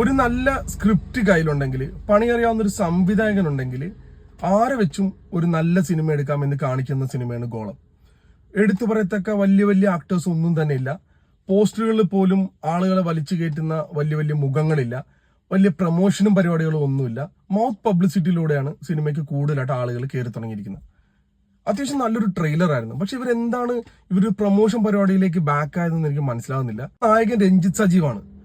ഒരു നല്ല സ്ക്രിപ്റ്റ് കയ്യിലുണ്ടെങ്കിൽ പണിയറിയാവുന്ന ഒരു സംവിധായകൻ ഉണ്ടെങ്കിൽ ആരെ വെച്ചും ഒരു നല്ല സിനിമ എടുക്കാമെന്ന് കാണിക്കുന്ന സിനിമയാണ് ഗോളം. എടുത്തു പറയത്തക്ക വലിയ വലിയ ആക്ടേഴ്സ് ഒന്നും തന്നെ ഇല്ല പോസ്റ്ററുകളിൽ പോലും ആളുകളെ വലിച്ചു കയറ്റുന്ന വലിയ വലിയ മുഖങ്ങളില്ല. വലിയ പ്രൊമോഷനും പരിപാടികളും ഒന്നുമില്ല. മൗത്ത് പബ്ലിസിറ്റിയിലൂടെയാണ് സിനിമയ്ക്ക് കൂടുതലായിട്ട് ആളുകൾ കയറി തുടങ്ങിയിരിക്കുന്നത്. അത്യാവശ്യം നല്ലൊരു ട്രെയിലർ ആയിരുന്നു. പക്ഷെ ഇവരെന്താണ് ഇവർ പ്രൊമോഷൻ പരിപാടിയിലേക്ക് ബാക്ക് ആയതെന്ന് എനിക്ക് മനസ്സിലാവുന്നില്ല. നായകൻ രഞ്ജിത് സജീവാണ്.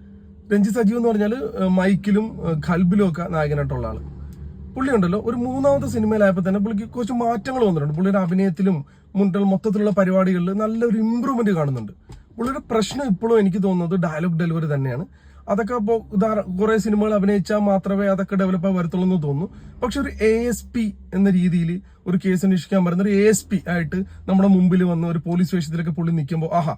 രഞ്ജിത്ത് സജീവ് എന്ന് പറഞ്ഞാൽ മൈക്കിലും ഖൽബിലും ഒക്കെ നായകനായിട്ടുള്ള ആൾ. പുള്ളി ഉണ്ടല്ലോ ഒരു മൂന്നാമത്തെ സിനിമയിലായപ്പോൾ തന്നെ പുള്ളിക്ക് കുറച്ച് മാറ്റങ്ങൾ വന്നിട്ടുണ്ട്. പുള്ളിയുടെ അഭിനയത്തിലും മുണ്ടൽ മൊത്തത്തിലുള്ള പരിപാടികളിൽ നല്ലൊരു ഇമ്പ്രൂവ്മെന്റ് കാണുന്നുണ്ട്. പുള്ളിയുടെ പ്രശ്നം ഇപ്പോഴും എനിക്ക് തോന്നുന്നത് ഡയലോഗ് ഡെലിവറി തന്നെയാണ്. അതൊക്കെ ഇപ്പോൾ ഉദാഹരണം കുറെ സിനിമകൾ അഭിനയിച്ചാൽ മാത്രമേ അതൊക്കെ ഡെവലപ്പ് ആയി വരത്തുള്ളൂ എന്ന് തോന്നുന്നു. പക്ഷെ ഒരു എ എസ് പി എന്ന രീതിയിൽ ഒരു കേസ് അന്വേഷിക്കാൻ പറയുന്ന ഒരു എ എസ് പി ആയിട്ട് നമ്മുടെ മുമ്പിൽ വന്ന് ഒരു പോലീസ് സ്റ്റേഷനിലൊക്കെ പുള്ളി നിൽക്കുമ്പോൾ ആഹാ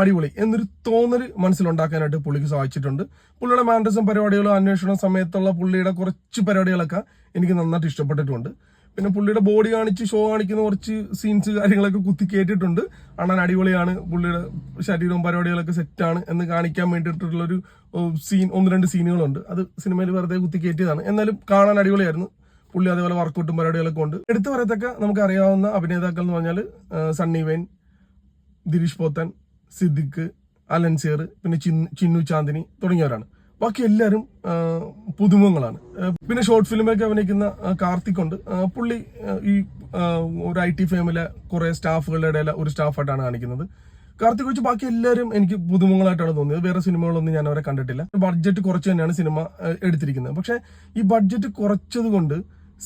അടിപൊളി എന്നൊരു തോന്നൽ മനസ്സിലുണ്ടാക്കാനായിട്ട് പുള്ളിക്ക് സാധിച്ചിട്ടുണ്ട്. പുള്ളിയുടെ മാൻഡസം പരിപാടികളും അന്വേഷണ സമയത്തുള്ള പുള്ളിയുടെ കുറച്ച് പരിപാടികളൊക്കെ എനിക്ക് നന്നായിട്ട് ഇഷ്ടപ്പെട്ടിട്ടുണ്ട്. പിന്നെ പുള്ളിയുടെ ബോഡി കാണിച്ച് ഷോ കാണിക്കുന്ന കുറച്ച് സീൻസ് കാര്യങ്ങളൊക്കെ കുത്തി കേട്ടിട്ടുണ്ട്. അണ്ണൻ അടിപൊളിയാണ് പുള്ളിയുടെ ശരീരവും പരിപാടികളൊക്കെ സെറ്റാണ് എന്ന് കാണിക്കാൻ വേണ്ടിയിട്ടുള്ളൊരു സീൻ ഒന്ന് രണ്ട് സീനുകളുണ്ട് അത് സിനിമയിൽ വെറുതെ കുത്തി കയറ്റിയതാണ് എന്നാലും കാണാൻ അടിപൊളിയായിരുന്നു. പുള്ളി അതേപോലെ വർക്കൗട്ടും പരിപാടികളൊക്കെ ഉണ്ട്. എടുത്തു പറയത്തക്ക നമുക്ക് അറിയാവുന്ന അഭിനേതാക്കൾ എന്ന് പറഞ്ഞാൽ സണ്ണി വെയിൻ ദിരീഷ് പോത്തൻ സിദ്ദിഖ് അലൻസിയർ പിന്നെ ചിന്നു ചാന്ദിനി തുടങ്ങിയവരാണ്. ബാക്കി എല്ലാവരും പുതുമുഖങ്ങളാണ്. പിന്നെ ഷോർട്ട് ഫിലിമൊക്കെ അഭിനയിക്കുന്ന കാർത്തിക് ഉണ്ട്. പുള്ളി ഈ ഒരു ഐ ടി ഫേമിലെ കുറെ സ്റ്റാഫുകളുടെ ഇടയിലെ ഒരു സ്റ്റാഫായിട്ടാണ് കാണിക്കുന്നത്. കാർത്തിക് വെച്ച് ബാക്കി എല്ലാവരും എനിക്ക് പുതുമുഖങ്ങളായിട്ടാണ് തോന്നിയത്. വേറെ സിനിമകളൊന്നും ഞാൻ അവരെ കണ്ടിട്ടില്ല. ബഡ്ജറ്റ് കുറച്ച് തന്നെയാണ് സിനിമ എടുത്തിരിക്കുന്നത്. പക്ഷെ ഈ ബഡ്ജറ്റ് കുറച്ചത് കൊണ്ട്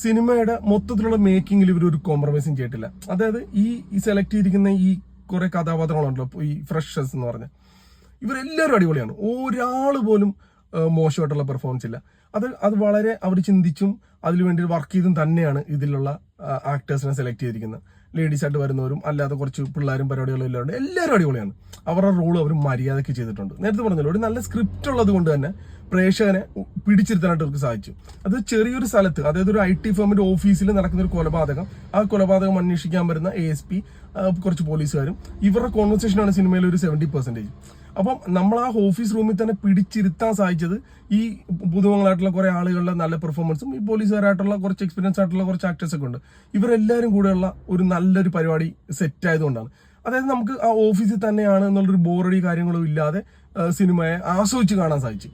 സിനിമയുടെ മൊത്തത്തിലുള്ള മേക്കിങ്ങിൽ ഇവർ ഒരു കോംപ്രമൈസും ചെയ്തിട്ടില്ല. അതായത് ഈ സെലക്ട് ചെയ്തിരിക്കുന്ന ഈ കുറെ കഥാപാത്രങ്ങളുണ്ടല്ലോ ഈ ഫ്രഷേഴ്സ് എന്ന് പറഞ്ഞ. ഇവരെല്ലാവരും അടിപൊളിയാണ്. ഒരാൾ പോലും മോശമായിട്ടുള്ള പെർഫോമൻസ് ഇല്ല. അത് അത് വളരെ അവർ ചിന്തിച്ചും അതിനുവേണ്ടി വർക്ക് ചെയ്തും തന്നെയാണ് ഇതിലുള്ള ആക്ടേഴ്സിനെ സെലക്ട് ചെയ്തിരിക്കുന്നത്. ലേഡീസ് ആയിട്ട് വരുന്നവരും അല്ലാതെ കുറച്ച് പിള്ളേരും പരിപാടികളും എല്ലാം ഉണ്ട്. എല്ലാവരും അടിപൊളിയാണ്. അവരുടെ റോൾ അവർ മര്യാദയ്ക്ക് ചെയ്തിട്ടുണ്ട്. നേരത്തെ പറഞ്ഞല്ലോ ഒരു നല്ല സ്ക്രിപ്റ്റ് ഉള്ളത് കൊണ്ട് തന്നെ പ്രേക്ഷകനെ പിടിച്ചിരുത്താനായിട്ട് അവർക്ക് സാധിച്ചു. അത് ചെറിയൊരു സ്ഥലത്ത് അതായത് ഒരു ഐ ടി ഫേമിന്റെ ഓഫീസിൽ നടക്കുന്ന ഒരു കൊലപാതകം. ആ കൊലപാതകം അന്വേഷിക്കാൻ വരുന്ന എ എസ് പി കുറച്ച് പോലീസുകാരും ഇവരുടെ കോൺവെർസേഷനാണ് സിനിമയിൽ ഒരു സെവന്റി പെർസെന്റേജ് അപ്പം നമ്മൾ ആ ഓഫീസ് റൂമിൽ തന്നെ പിടിച്ചിരുത്താൻ സാധിച്ചത് ഈ പുതുമങ്ങളായിട്ടുള്ള കുറെ ആളുകളുടെ നല്ല പെർഫോമൻസും ഈ പോലീസുകാരായിട്ടുള്ള കുറച്ച് എക്സ്പീരിയൻസ് ആയിട്ടുള്ള കുറച്ച് ആക്ടേഴ്സ് ഒക്കെ ഉണ്ട്. ഇവരെല്ലാവരും കൂടെയുള്ള ഒരു നല്ലൊരു പരിപാടി സെറ്റ് ആയതുകൊണ്ടാണ്. അതായത് നമുക്ക് ആ ഓഫീസിൽ തന്നെയാണ് എന്നുള്ളൊരു ബോറടി കാര്യങ്ങളും ഇല്ലാതെ സിനിമയെ ആസ്വദിച്ച് കാണാൻ സാധിച്ചു.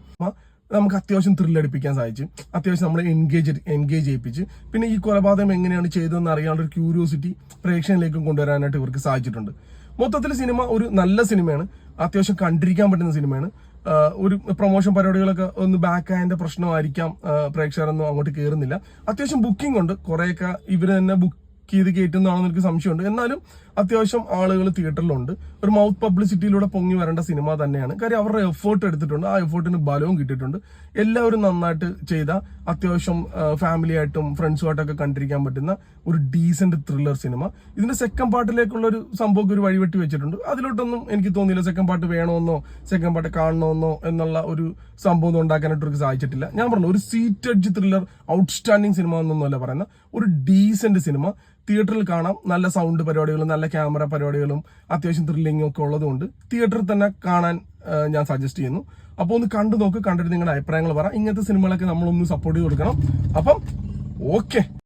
നമുക്ക് അത്യാവശ്യം ത്രില്ലടിപ്പിക്കാൻ സാധിച്ചു അത്യാവശ്യം നമ്മളെ എൻഗേജ് എൻഗേജ് ചെയ്യിപ്പിച്ച്. പിന്നെ ഈ കൊലപാതകം എങ്ങനെയാണ് ചെയ്തതെന്ന് അറിയാനുള്ള ഒരു ക്യൂരിയോസിറ്റി പ്രേക്ഷകനിലേക്കും കൊണ്ടുവരാനായിട്ട് ഇവർക്ക് സാധിച്ചിട്ടുണ്ട്. മൊത്തത്തിൽ സിനിമ ഒരു നല്ല സിനിമയാണ് അത്യാവശ്യം കണ്ടിരിക്കാൻ പറ്റുന്ന സിനിമയാണ് ഒരു പ്രൊമോഷൻ പരിപാടികളൊക്കെ ഒന്ന് ബാക്ക് ആയതിന്റെ പ്രശ്നമായിരിക്കാം പ്രേക്ഷകരൊന്നും അങ്ങോട്ട് കയറുന്നില്ല അത്യാവശ്യം ബുക്കിംഗ് ഉണ്ട്. കുറേയൊക്കെ ഇവർ തന്നെ ബുക്ക് ചെയ്ത് കയറ്റുന്നതാണെന്ന് എനിക്ക് സംശയമുണ്ട്. എന്നാലും അത്യാവശ്യം ആളുകൾ തിയേറ്ററിലുണ്ട്. ഒരു മൗത്ത് പബ്ലിസിറ്റിയിലൂടെ പൊങ്ങി വരേണ്ട സിനിമ തന്നെയാണ്. കാര്യം അവരുടെ എഫേർട്ട് എടുത്തിട്ടുണ്ട്. ആ എഫേർട്ടിന് ബലവും കിട്ടിയിട്ടുണ്ട്. എല്ലാവരും നന്നായിട്ട് ചെയ്ത അത്യാവശ്യം ഫാമിലി ആയിട്ടും ഫ്രണ്ട്സുമായിട്ടൊക്കെ കണ്ടിരിക്കാൻ പറ്റുന്ന ഒരു ഡീസെന്റ് ത്രില്ലർ സിനിമ. ഇതിന്റെ സെക്കൻഡ് പാർട്ടിലേക്കുള്ള ഒരു സംഭവം ഒരു വഴിവെട്ടി വെച്ചിട്ടുണ്ട്. അതിലോട്ടൊന്നും എനിക്ക് തോന്നിയില്ല. സെക്കൻഡ് പാർട്ട് വേണമെന്നോ സെക്കൻഡ് പാർട്ട് കാണണമെന്നോ എന്നുള്ള ഒരു സംഭവം ഉണ്ടാക്കാനായിട്ട് അവർക്ക് സാധിച്ചിട്ടില്ല. ഞാൻ പറഞ്ഞു ഒരു സീറ്റഡ് ത്രില്ലർ ഔട്ട്സ്റ്റാൻഡിങ് സിനിമ എന്നൊന്നുമല്ല പറയുന്ന ഒരു ഡീസെന്റ് സിനിമ. തിയേറ്ററിൽ കാണാം. നല്ല സൗണ്ട് പരിപാടികളും നല്ല ക്യാമറ പരിപാടികളും അത്യാവശ്യം ത്രില്ലിംഗും ഒക്കെ ഉള്ളതുകൊണ്ട് തിയേറ്ററിൽ തന്നെ കാണാൻ ഞാൻ സജസ്റ്റ് ചെയ്യുന്നു. അപ്പോൾ ഒന്ന് കണ്ടു നോക്ക് കണ്ടിട്ട് നിങ്ങളുടെ അഭിപ്രായങ്ങൾ പറ. ഇങ്ങനത്തെ സിനിമകളൊക്കെ നമ്മളൊന്ന് സപ്പോർട്ട് ചെയ്ത് കൊടുക്കണം. അപ്പം ഓക്കെ